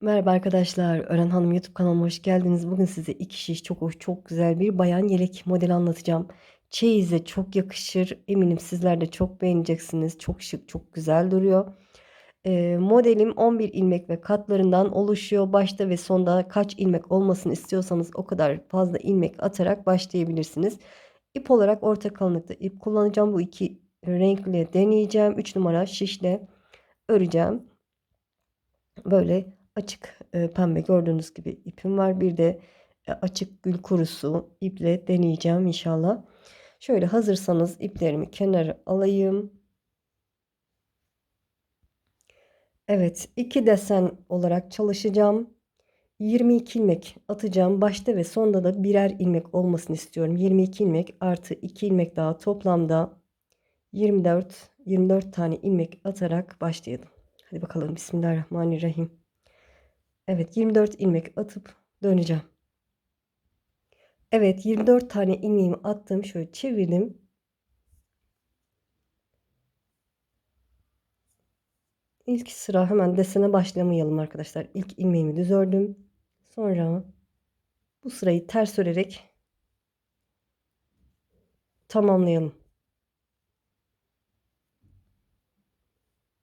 Merhaba arkadaşlar. Ören Hanım YouTube kanalıma hoş geldiniz. Bugün size iki şiş çok hoş, çok güzel bir bayan yelek modeli anlatacağım. Çeyize çok yakışır. Eminim sizler de çok beğeneceksiniz. Çok şık, çok güzel duruyor. Ee, modelim 11 ilmek ve katlarından oluşuyor. Başta ve sonda kaç ilmek olmasını istiyorsanız o kadar fazla ilmek atarak başlayabilirsiniz. İp olarak orta kalınlıkta ip kullanacağım. Bu iki renkli deneyeceğim. 3 numara şişle öreceğim. Böyle açık e, pembe gördüğünüz gibi ipim var. Bir de e, açık gül kurusu iple deneyeceğim inşallah. Şöyle hazırsanız iplerimi kenara alayım. Evet iki desen olarak çalışacağım. 22 ilmek atacağım. Başta ve sonda da birer ilmek olmasını istiyorum. 22 ilmek artı 2 ilmek daha toplamda 24 24 tane ilmek atarak başlayalım. Hadi bakalım Bismillahirrahmanirrahim. Evet 24 ilmek atıp döneceğim. Evet 24 tane ilmeğimi attım. Şöyle çevirdim. İlk sıra hemen desene başlamayalım arkadaşlar. İlk ilmeğimi düz ördüm. Sonra bu sırayı ters örerek tamamlayalım.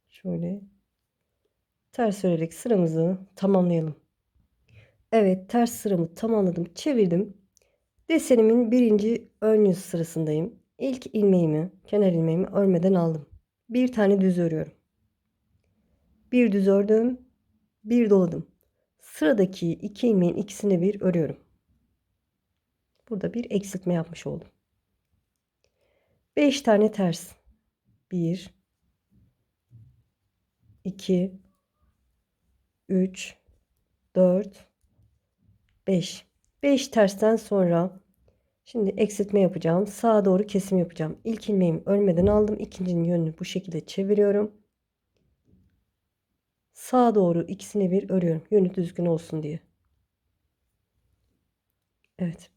Şöyle ters örerek sıramızı tamamlayalım. Evet ters sıramı tamamladım. Çevirdim. Desenimin birinci ön yüz sırasındayım. İlk ilmeğimi, kenar ilmeğimi örmeden aldım. Bir tane düz örüyorum. Bir düz ördüm. Bir doladım. Sıradaki iki ilmeğin ikisini bir örüyorum. Burada bir eksiltme yapmış oldum. 5 tane ters. 1 2 3 4 5 5 tersten sonra şimdi eksiltme yapacağım. Sağa doğru kesim yapacağım. İlk ilmeğimi örmeden aldım. İkincinin yönünü bu şekilde çeviriyorum. Sağa doğru ikisini bir örüyorum. Yönü düzgün olsun diye. Evet.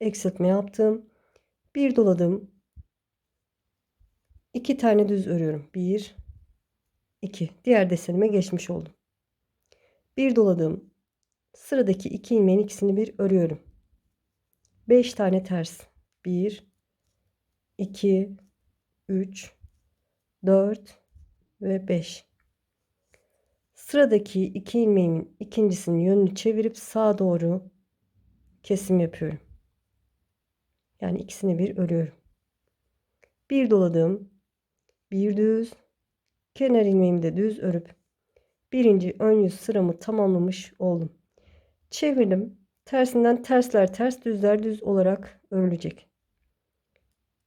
Eksiltme yaptım. Bir doladım. İki tane düz örüyorum. Bir, iki. Diğer desenime geçmiş oldum. Bir doladım. Sıradaki iki ilmeğin ikisini bir örüyorum. Beş tane ters. Bir, iki, üç, dört ve beş. Sıradaki iki ilmeğimin ikincisinin yönünü çevirip sağa doğru kesim yapıyorum. Yani ikisini bir örüyorum. Bir doladım. Bir düz. Kenar ilmeğimi de düz örüp birinci ön yüz sıramı tamamlamış oldum. Çevirdim. Tersinden tersler ters düzler düz olarak örülecek.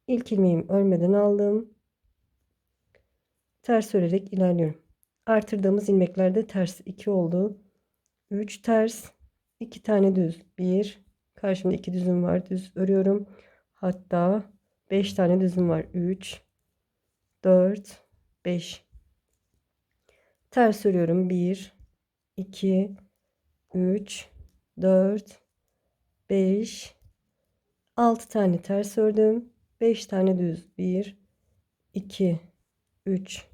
İlk ilmeğimi örmeden aldım. Ters örerek ilerliyorum. Artırdığımız ilmeklerde ters 2 oldu. 3 ters, 2 tane düz. 1 karşımda 2 düzüm var. Düz örüyorum. Hatta 5 tane düzüm var. 3 4 5 Ters örüyorum. 1 2 3 4 5 6 tane ters ördüm. 5 tane düz. 1 2 3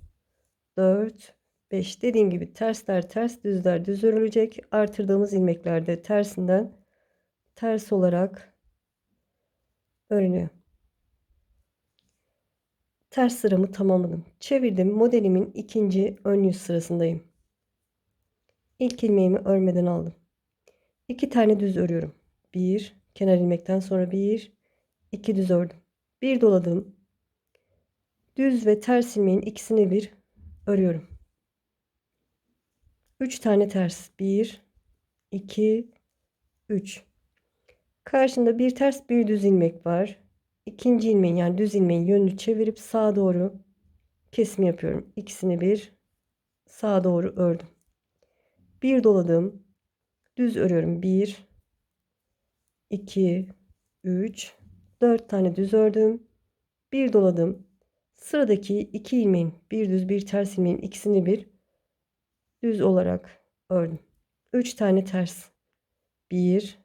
4 5 dediğim gibi tersler ters düzler düz örülecek. Artırdığımız ilmeklerde tersinden ters olarak örünüyor. Ters sıramı tamamladım. Çevirdim. Modelimin ikinci ön yüz sırasındayım. İlk ilmeğimi örmeden aldım. İki tane düz örüyorum. Bir, kenar ilmekten sonra bir, iki düz ördüm. Bir doladım. Düz ve ters ilmeğin ikisini bir örüyorum. 3 tane ters. 1 2 3 Karşında bir ters bir düz ilmek var. İkinci ilmeğin yani düz ilmeğin yönünü çevirip sağa doğru kesim yapıyorum. İkisini bir sağa doğru ördüm. Bir doladım. Düz örüyorum. 1 2 3 4 tane düz ördüm. Bir doladım. Sıradaki iki ilmeğin bir düz bir ters ilmeğin ikisini bir düz olarak ördüm. 3 tane ters. 1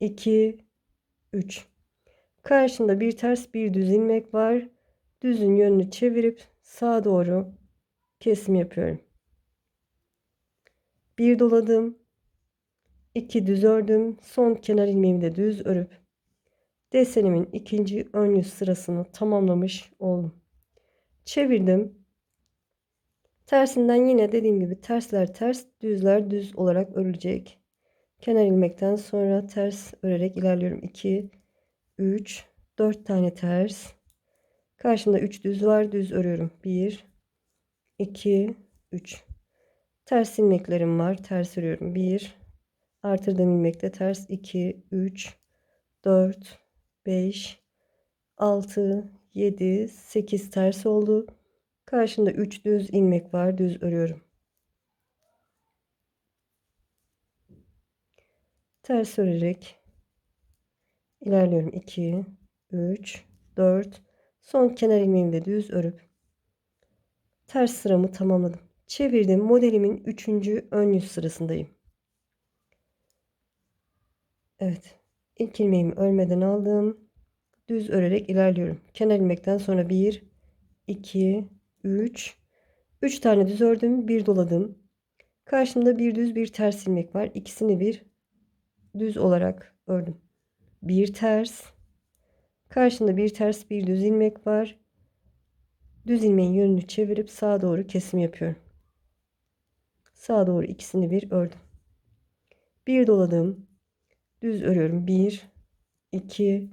2 3 Karşında bir ters bir düz ilmek var. Düzün yönünü çevirip sağa doğru kesim yapıyorum. Bir doladım. iki düz ördüm. Son kenar ilmeğimi de düz örüp desenimin ikinci ön yüz sırasını tamamlamış oldum. Çevirdim. Tersinden yine dediğim gibi tersler ters, düzler düz olarak örülecek. Kenar ilmekten sonra ters örerek ilerliyorum. 2 3 4 tane ters. Karşımda 3 düz var. Düz örüyorum. 1 2 3 Ters ilmeklerim var. Ters örüyorum. 1 artırdığım ilmekte ters 2 3 4 5 6 7 8 ters oldu. Karşımda 3 düz ilmek var. Düz örüyorum. Ters örerek ilerliyorum. 2 3 4 son kenar ilmeğimi de düz örüp ters sıramı tamamladım. Çevirdim. Modelimin 3. ön yüz sırasındayım. Evet. İlk ilmeğimi örmeden aldım. Düz örerek ilerliyorum. Kenar ilmekten sonra 1 2 3 3 tane düz ördüm, bir doladım. Karşımda bir düz, bir ters ilmek var. İkisini bir düz olarak ördüm. Bir ters. Karşımda bir ters, bir düz ilmek var. Düz ilmeğin yönünü çevirip sağa doğru kesim yapıyorum. Sağa doğru ikisini bir ördüm. Bir doladım. Düz örüyorum. 1 2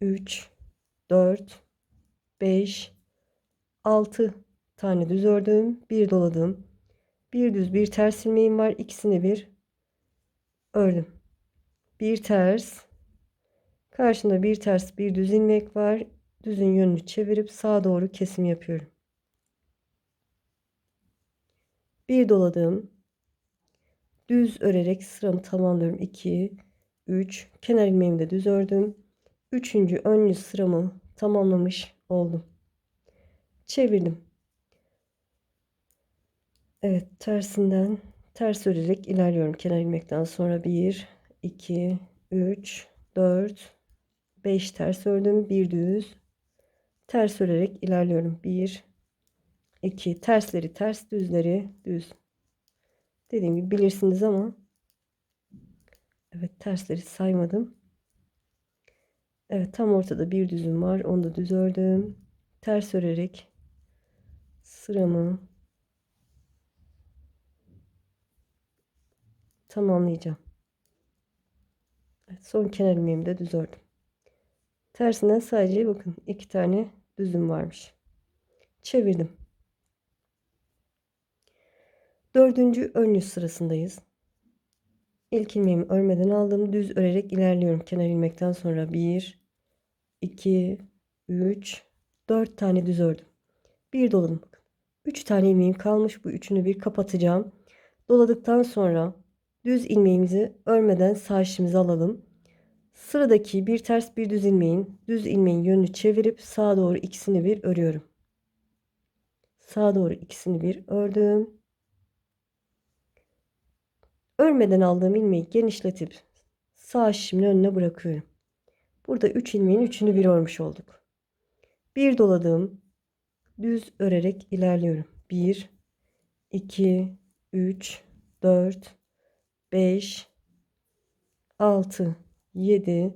3 4 5 6 tane düz ördüm. Bir doladım. Bir düz bir ters ilmeğim var. İkisini bir ördüm. Bir ters. Karşında bir ters bir düz ilmek var. Düzün yönünü çevirip sağa doğru kesim yapıyorum. Bir doladım. Düz örerek sıramı tamamlıyorum. 2 3 kenar ilmeğimi de düz ördüm. Üçüncü ön yüz sıramı tamamlamış oldum. Çevirdim. Evet tersinden ters örerek ilerliyorum. Kenar ilmekten sonra 1, 2, 3, 4, 5 ters ördüm. Bir düz. Ters örerek ilerliyorum. 1, 2 tersleri ters düzleri düz. Dediğim gibi bilirsiniz ama evet tersleri saymadım. Evet tam ortada bir düzüm var. Onu da düz ördüm. Ters örerek sıramı tamamlayacağım. Evet, son kenar ilmeğimi de düz ördüm. Tersinden sadece bakın iki tane düzüm varmış. Çevirdim. Dördüncü ön yüz sırasındayız. İlk ilmeğimi örmeden aldım. Düz örerek ilerliyorum. Kenar ilmekten sonra 1, 2, 3, 4 tane düz ördüm. Bir doladım. 3 tane ilmeğim kalmış. Bu üçünü bir kapatacağım. Doladıktan sonra düz ilmeğimizi örmeden sağ alalım. Sıradaki bir ters bir düz ilmeğin düz ilmeğin yönünü çevirip sağa doğru ikisini bir örüyorum. Sağa doğru ikisini bir ördüm. Örmeden aldığım ilmeği genişletip sağ şişimin önüne bırakıyorum. Burada 3 ilmeğin üçünü bir örmüş olduk. Bir doladığım düz örerek ilerliyorum. 1 2 3 4 5 6 7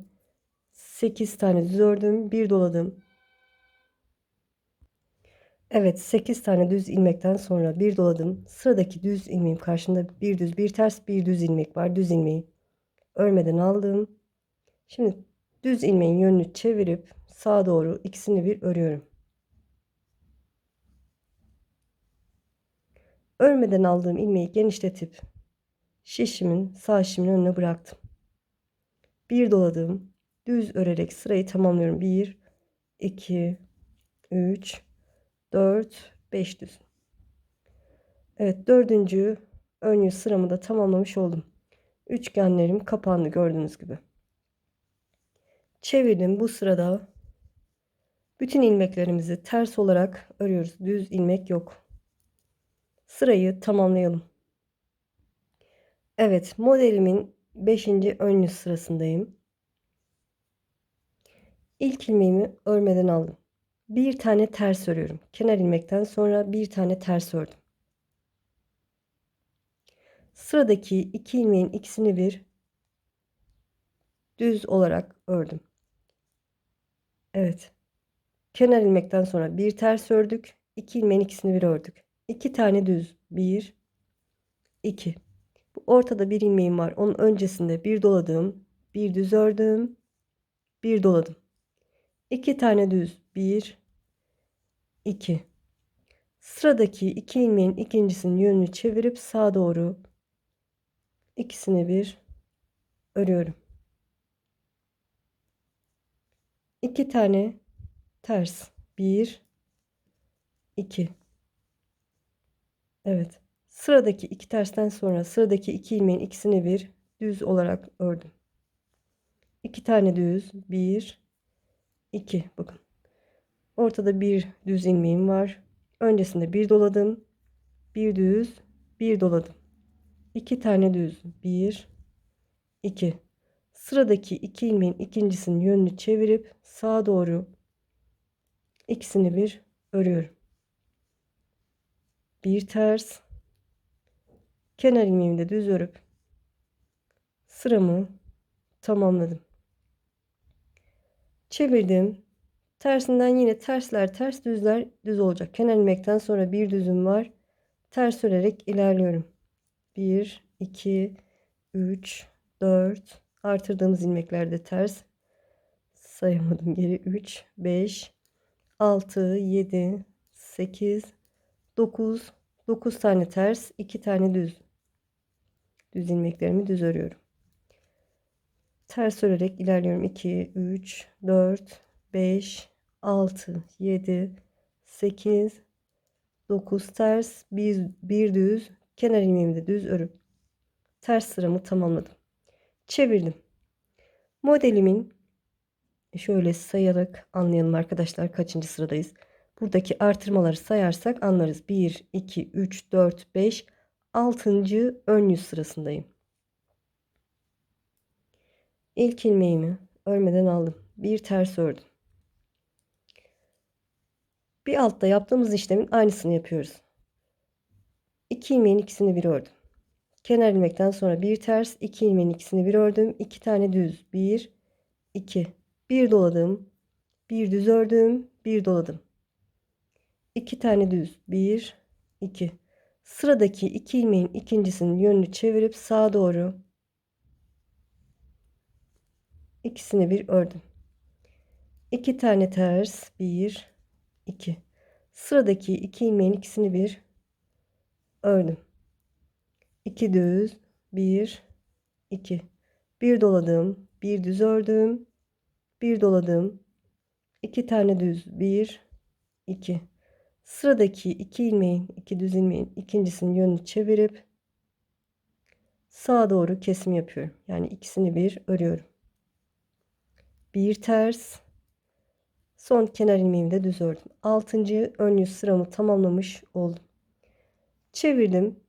8 tane düz ördüm. Bir doladım. Evet 8 tane düz ilmekten sonra bir doladım. Sıradaki düz ilmeğim karşımda bir düz bir ters bir düz ilmek var. Düz ilmeği örmeden aldım. Şimdi düz ilmeğin yönünü çevirip sağa doğru ikisini bir örüyorum. Örmeden aldığım ilmeği genişletip şişimin sağ şişimin önüne bıraktım. Bir doladım. Düz örerek sırayı tamamlıyorum. 1 2 3 4 5 düz. Evet dördüncü ön yüz sıramı da tamamlamış oldum. Üçgenlerim kapandı gördüğünüz gibi. Çevirdim bu sırada bütün ilmeklerimizi ters olarak örüyoruz. Düz ilmek yok. Sırayı tamamlayalım. Evet modelimin 5. ön yüz sırasındayım. İlk ilmeğimi örmeden aldım bir tane ters örüyorum. Kenar ilmekten sonra bir tane ters ördüm. Sıradaki iki ilmeğin ikisini bir düz olarak ördüm. Evet. Kenar ilmekten sonra bir ters ördük. İki ilmeğin ikisini bir ördük. İki tane düz. Bir, iki. Ortada bir ilmeğim var. Onun öncesinde bir doladım. Bir düz ördüm. Bir doladım. İki tane düz. Bir, iki. Sıradaki iki ilmeğin ikincisinin yönünü çevirip sağa doğru ikisini bir örüyorum. İki tane ters. Bir, iki. Evet. Sıradaki iki tersten sonra sıradaki iki ilmeğin ikisini bir düz olarak ördüm. İki tane düz. Bir, iki. Bakın. Ortada bir düz ilmeğim var. Öncesinde bir doladım. Bir düz, bir doladım. İki tane düz. Bir, iki. Sıradaki iki ilmeğin ikincisinin yönünü çevirip sağa doğru ikisini bir örüyorum. Bir ters. Kenar ilmeğimi de düz örüp sıramı tamamladım. Çevirdim. Tersinden yine tersler ters düzler düz olacak. Kenar ilmekten sonra bir düzüm var. Ters örerek ilerliyorum. 1, 2, 3, 4. Artırdığımız ilmeklerde ters. Sayamadım geri. 3, 5, 6, 7, 8, 9. 9 tane ters, 2 tane düz. Düz ilmeklerimi düz örüyorum. Ters örerek ilerliyorum. 2, 3, 4, 5, 6, 7, 8, 9 ters, 1, 1 düz, kenar ilmeğimi de düz örüp ters sıramı tamamladım. Çevirdim. Modelimin şöyle sayarak anlayalım arkadaşlar kaçıncı sıradayız. Buradaki artırmaları sayarsak anlarız. 1, 2, 3, 4, 5, 6. ön yüz sırasındayım. İlk ilmeğimi örmeden aldım. Bir ters ördüm. Bir altta yaptığımız işlemin aynısını yapıyoruz. İki ilmeğin ikisini bir ördüm. Kenar ilmekten sonra bir ters, iki ilmeğin ikisini bir ördüm. iki tane düz. Bir, iki. Bir doladım. Bir düz ördüm. Bir doladım. İki tane düz. Bir, iki. Sıradaki iki ilmeğin ikincisinin yönünü çevirip sağa doğru ikisini bir ördüm. İki tane ters. Bir, 2. Sıradaki iki ilmeğin ikisini bir ördüm. 2 düz, 1, 2. Bir doladım, bir düz ördüm, bir doladım. 2 tane düz, 1, 2. Sıradaki iki ilmeğin, iki düz ilmeğin ikincisinin yönünü çevirip sağa doğru kesim yapıyorum. Yani ikisini bir örüyorum. Bir ters, Son kenar ilmeğimi de düz ördüm. 6. ön yüz sıramı tamamlamış oldum. Çevirdim.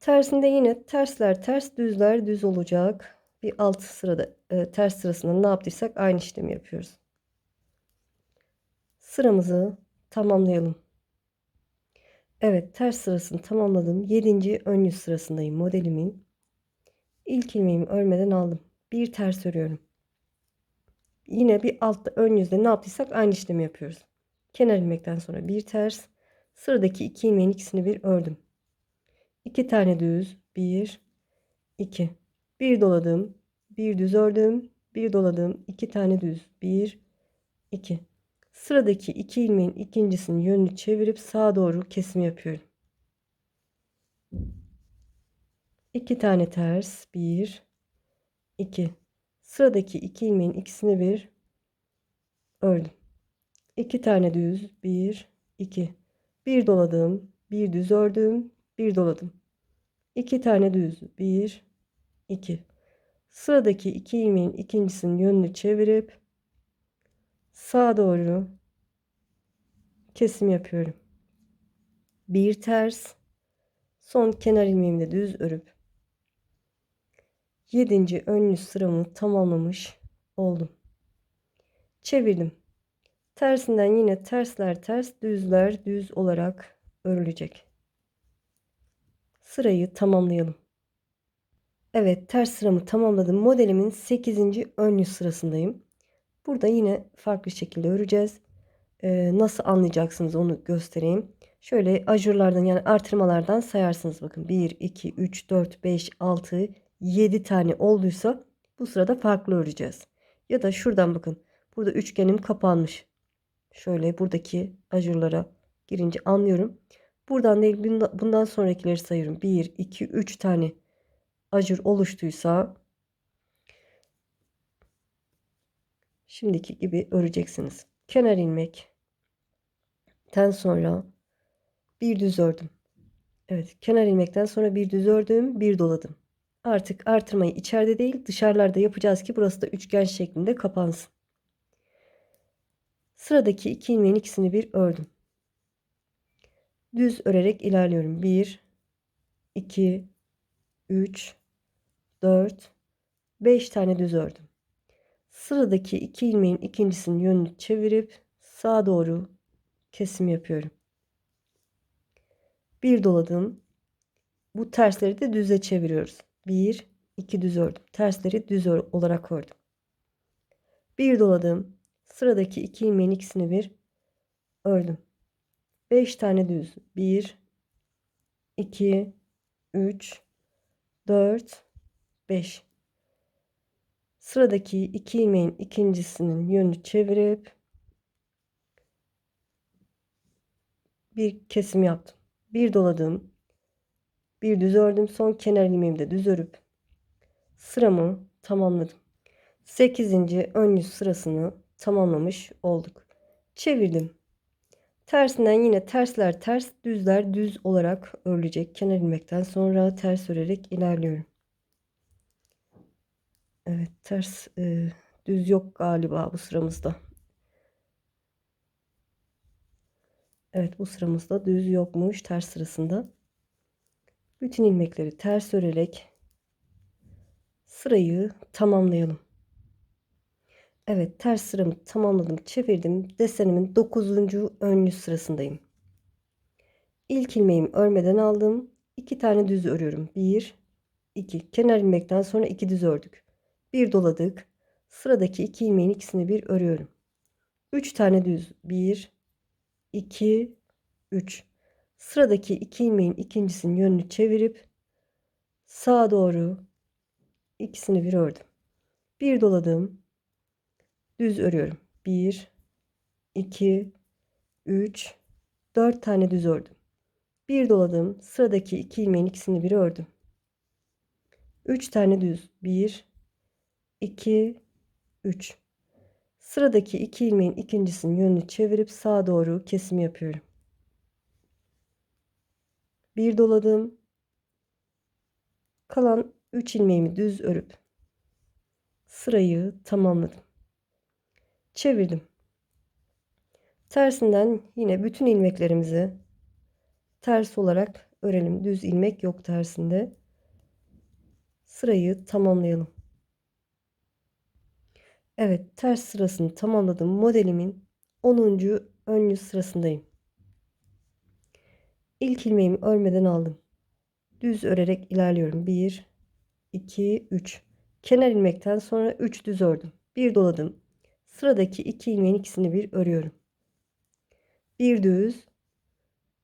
Tersinde yine tersler ters düzler düz olacak. Bir alt sırada e, ters sırasında ne yaptıysak aynı işlemi yapıyoruz. Sıramızı tamamlayalım. Evet ters sırasını tamamladım. 7. ön yüz sırasındayım modelimin. İlk ilmeğimi örmeden aldım. Bir ters örüyorum yine bir altta ön yüzde ne yaptıysak aynı işlemi yapıyoruz. Kenar ilmekten sonra bir ters. Sıradaki iki ilmeğin ikisini bir ördüm. İki tane düz. Bir, iki. Bir doladım. Bir düz ördüm. Bir doladım. iki tane düz. Bir, iki. Sıradaki iki ilmeğin ikincisinin yönünü çevirip sağa doğru kesim yapıyorum. İki tane ters. Bir, iki. Sıradaki iki ilmeğin ikisini bir ördüm. İki tane düz, bir, iki. Bir doladım, bir düz ördüm, bir doladım. İki tane düz, bir, iki. Sıradaki iki ilmeğin ikincisinin yönünü çevirip sağa doğru kesim yapıyorum. Bir ters, son kenar ilmeğimi de düz örüp 7. ön yüz sıramı tamamlamış oldum. Çevirdim. Tersinden yine tersler ters, düzler düz olarak örülecek. Sırayı tamamlayalım. Evet ters sıramı tamamladım. Modelimin 8. ön yüz sırasındayım. Burada yine farklı şekilde öreceğiz. Ee, nasıl anlayacaksınız onu göstereyim. Şöyle ajurlardan yani artırmalardan sayarsınız. Bakın 1, 2, 3, 4, 5, 6, 7 tane olduysa bu sırada farklı öreceğiz. Ya da şuradan bakın. Burada üçgenim kapanmış. Şöyle buradaki ajurlara girince anlıyorum. Buradan değil bundan sonrakileri sayıyorum. 1, 2, 3 tane ajur oluştuysa şimdiki gibi öreceksiniz. Kenar ilmekten sonra bir düz ördüm. Evet kenar ilmekten sonra bir düz ördüm bir doladım. Artık artırmayı içeride değil dışarılarda yapacağız ki burası da üçgen şeklinde kapansın. Sıradaki iki ilmeğin ikisini bir ördüm. Düz örerek ilerliyorum. 1 2 3 4 5 tane düz ördüm. Sıradaki iki ilmeğin ikincisinin yönünü çevirip sağa doğru kesim yapıyorum. Bir doladım. Bu tersleri de düze çeviriyoruz. 1 2 düz ördüm. Tersleri düz olarak ördüm. Bir doladım. Sıradaki iki ilmeğin ikisini bir ördüm. 5 tane düz. 1 2 3 4 5 Sıradaki iki ilmeğin ikincisinin yönünü çevirip bir kesim yaptım. Bir doladım. Bir düz ördüm. Son kenar ilmeğimi de düz örüp sıramı tamamladım. 8. ön yüz sırasını tamamlamış olduk. Çevirdim. Tersinden yine tersler ters, düzler düz olarak örülecek. Kenar ilmekten sonra ters örerek ilerliyorum. Evet ters e, düz yok galiba bu sıramızda. Evet bu sıramızda düz yokmuş ters sırasında. Bütün ilmekleri ters örerek sırayı tamamlayalım. Evet ters sıramı tamamladım çevirdim desenimin 9. ön yüz sırasındayım. İlk ilmeğimi örmeden aldım. 2 tane düz örüyorum. 1 2 kenar ilmekten sonra 2 düz ördük. Bir doladık. Sıradaki iki ilmeğin ikisini bir örüyorum. 3 tane düz. 1 2 3 Sıradaki iki ilmeğin ikincisinin yönünü çevirip sağa doğru ikisini bir ördüm. Bir doladım düz örüyorum. 1 2 3 4 tane düz ördüm. Bir doladım. Sıradaki iki ilmeğin ikisini bir ördüm. 3 tane düz. 1 2 3 Sıradaki iki ilmeğin ikincisinin yönünü çevirip sağa doğru kesim yapıyorum. Bir doladım. Kalan 3 ilmeğimi düz örüp sırayı tamamladım çevirdim. Tersinden yine bütün ilmeklerimizi ters olarak örelim. Düz ilmek yok tersinde. Sırayı tamamlayalım. Evet ters sırasını tamamladım. Modelimin 10. ön yüz sırasındayım. İlk ilmeğimi örmeden aldım. Düz örerek ilerliyorum. 1 2 3 kenar ilmekten sonra 3 düz ördüm. Bir doladım. Sıradaki iki ilmeğin ikisini bir örüyorum. Bir düz.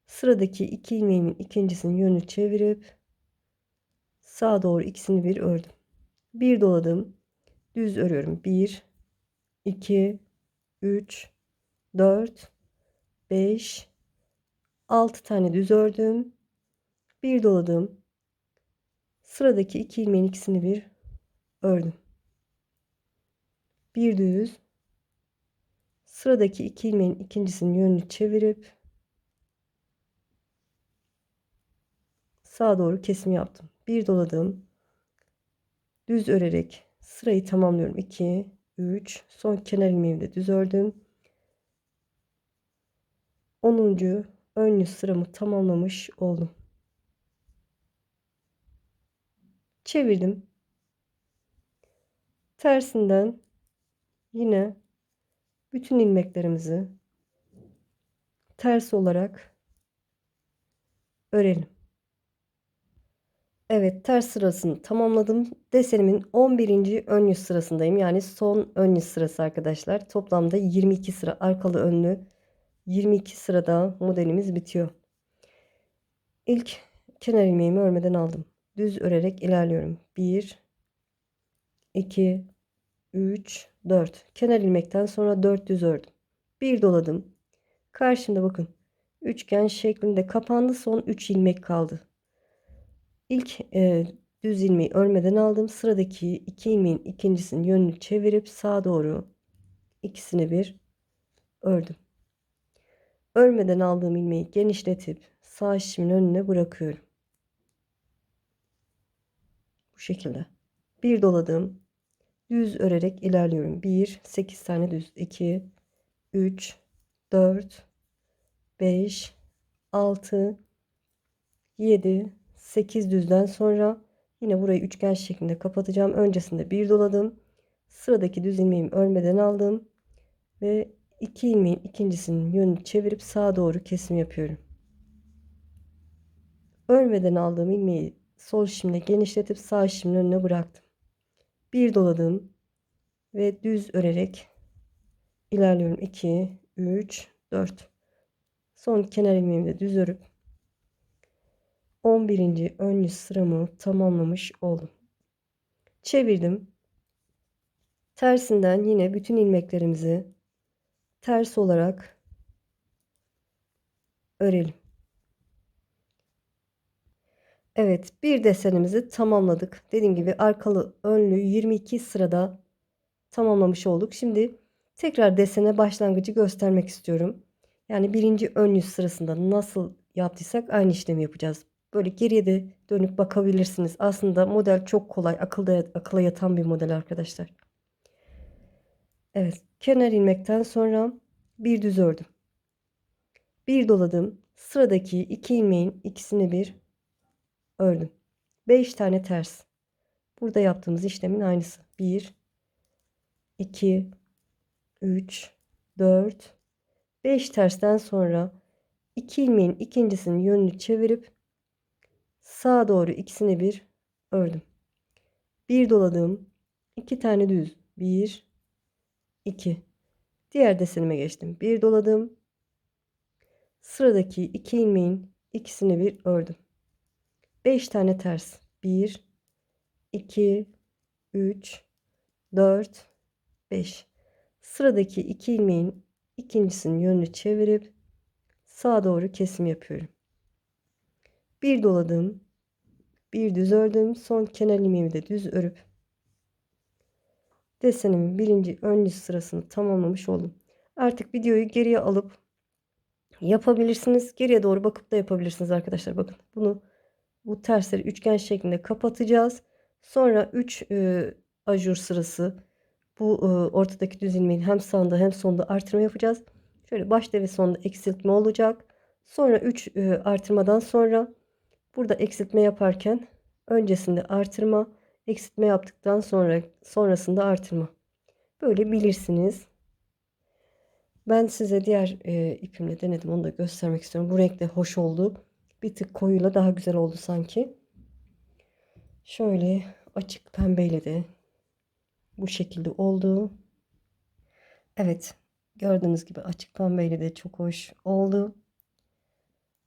Sıradaki iki ilmeğimin ikincisinin yönünü çevirip sağa doğru ikisini bir ördüm. Bir doladım. Düz örüyorum. 1 2 3 4 5 6 tane düz ördüm. Bir doladım. Sıradaki iki ilmeğin ikisini bir ördüm. Bir düz Sıradaki iki ilmeğin ikincisinin yönünü çevirip sağa doğru kesim yaptım. Bir doladım. Düz örerek sırayı tamamlıyorum. 2 3 son kenar ilmeğimi de düz ördüm. 10. ön yüz sıramı tamamlamış oldum. Çevirdim. Tersinden yine bütün ilmeklerimizi ters olarak örelim. Evet ters sırasını tamamladım. Desenimin 11. ön yüz sırasındayım. Yani son ön yüz sırası arkadaşlar. Toplamda 22 sıra arkalı önlü 22 sırada modelimiz bitiyor. İlk kenar ilmeğimi örmeden aldım. Düz örerek ilerliyorum. 1 2 3 4 kenar ilmekten sonra 4 düz ördüm. Bir doladım. Karşımda bakın üçgen şeklinde kapandı. Son 3 ilmek kaldı. İlk e, düz ilmeği örmeden aldım. Sıradaki iki ilmeğin ikincisinin yönünü çevirip sağa doğru ikisini bir ördüm. Örmeden aldığım ilmeği genişletip sağ şişimin önüne bırakıyorum. Bu şekilde. Bir doladım. Düz örerek ilerliyorum. 1, 8 tane düz. 2, 3, 4, 5, 6, 7, 8 düzden sonra yine burayı üçgen şeklinde kapatacağım. Öncesinde bir doladım. Sıradaki düz ilmeğimi örmeden aldım. Ve iki ilmeğin ikincisinin yönünü çevirip sağa doğru kesim yapıyorum. Örmeden aldığım ilmeği sol şimle genişletip sağ şimin önüne bıraktım. Bir doladım ve düz örerek ilerliyorum. 2, 3, 4. Son kenar ilmeğimi de düz örüp 11. ön yüz sıramı tamamlamış oldum. Çevirdim. Tersinden yine bütün ilmeklerimizi ters olarak örelim. Evet, bir desenimizi tamamladık. Dediğim gibi arkalı önlü 22 sırada tamamlamış olduk. Şimdi tekrar desene başlangıcı göstermek istiyorum. Yani birinci ön yüz sırasında nasıl yaptıysak aynı işlemi yapacağız. Böyle geriye de dönüp bakabilirsiniz. Aslında model çok kolay. Akılda, akıla yatan bir model arkadaşlar. Evet. Kenar ilmekten sonra bir düz ördüm. Bir doladım. Sıradaki iki ilmeğin ikisini bir ördüm. 5 tane ters. Burada yaptığımız işlemin aynısı. 1 2 3 4 5 tersten sonra 2 ilmeğin ikincisinin yönünü çevirip sağa doğru ikisini bir ördüm. Bir doladım. iki tane düz. 1 2 Diğer desenime geçtim. Bir doladım. Sıradaki iki ilmeğin ikisini bir ördüm. 5 tane ters. 1 2 3 4 5 Sıradaki iki ilmeğin ikincisinin yönünü çevirip sağa doğru kesim yapıyorum. Bir doladım. Bir düz ördüm. Son kenar ilmeğimi de düz örüp desenimin birinci ön yüz sırasını tamamlamış oldum. Artık videoyu geriye alıp yapabilirsiniz. Geriye doğru bakıp da yapabilirsiniz arkadaşlar. Bakın bunu bu tersleri üçgen şeklinde kapatacağız. Sonra 3 e, ajur sırası bu e, ortadaki düz ilmeğin hem sağında hem sonunda artırma yapacağız. Şöyle başta ve sonunda eksiltme olacak. Sonra 3 e, artırmadan sonra burada eksiltme yaparken öncesinde artırma, eksiltme yaptıktan sonra sonrasında artırma. Böyle bilirsiniz. Ben size diğer e, ipimle denedim. Onu da göstermek istiyorum. Bu renk de hoş oldu. Bir tık koyuyla daha güzel oldu sanki. Şöyle açık pembeyle de bu şekilde oldu. Evet. Gördüğünüz gibi açık pembeyle de çok hoş oldu.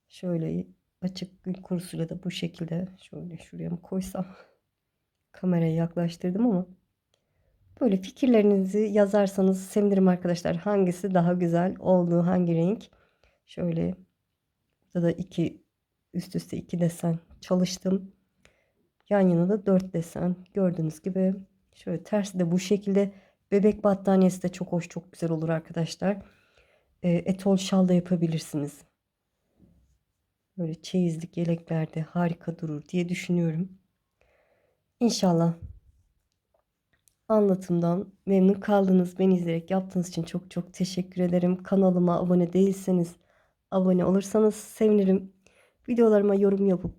Şöyle açık kurusuyla da bu şekilde şöyle şuraya mı koysam kamerayı yaklaştırdım ama böyle fikirlerinizi yazarsanız sevinirim arkadaşlar. Hangisi daha güzel oldu, hangi renk? Şöyle burada da iki üst üste iki desen çalıştım. Yan yana da dört desen gördüğünüz gibi şöyle tersi de bu şekilde bebek battaniyesi de çok hoş çok güzel olur arkadaşlar. E, etol şal da yapabilirsiniz. Böyle çeyizlik yeleklerde harika durur diye düşünüyorum. İnşallah anlatımdan memnun kaldınız. Beni izleyerek yaptığınız için çok çok teşekkür ederim. Kanalıma abone değilseniz abone olursanız sevinirim. Videolarıma yorum yapıp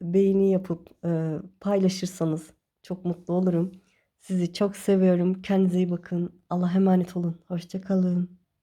beğeni yapıp e, paylaşırsanız çok mutlu olurum. Sizi çok seviyorum. Kendinize iyi bakın. Allah emanet olun. Hoşçakalın.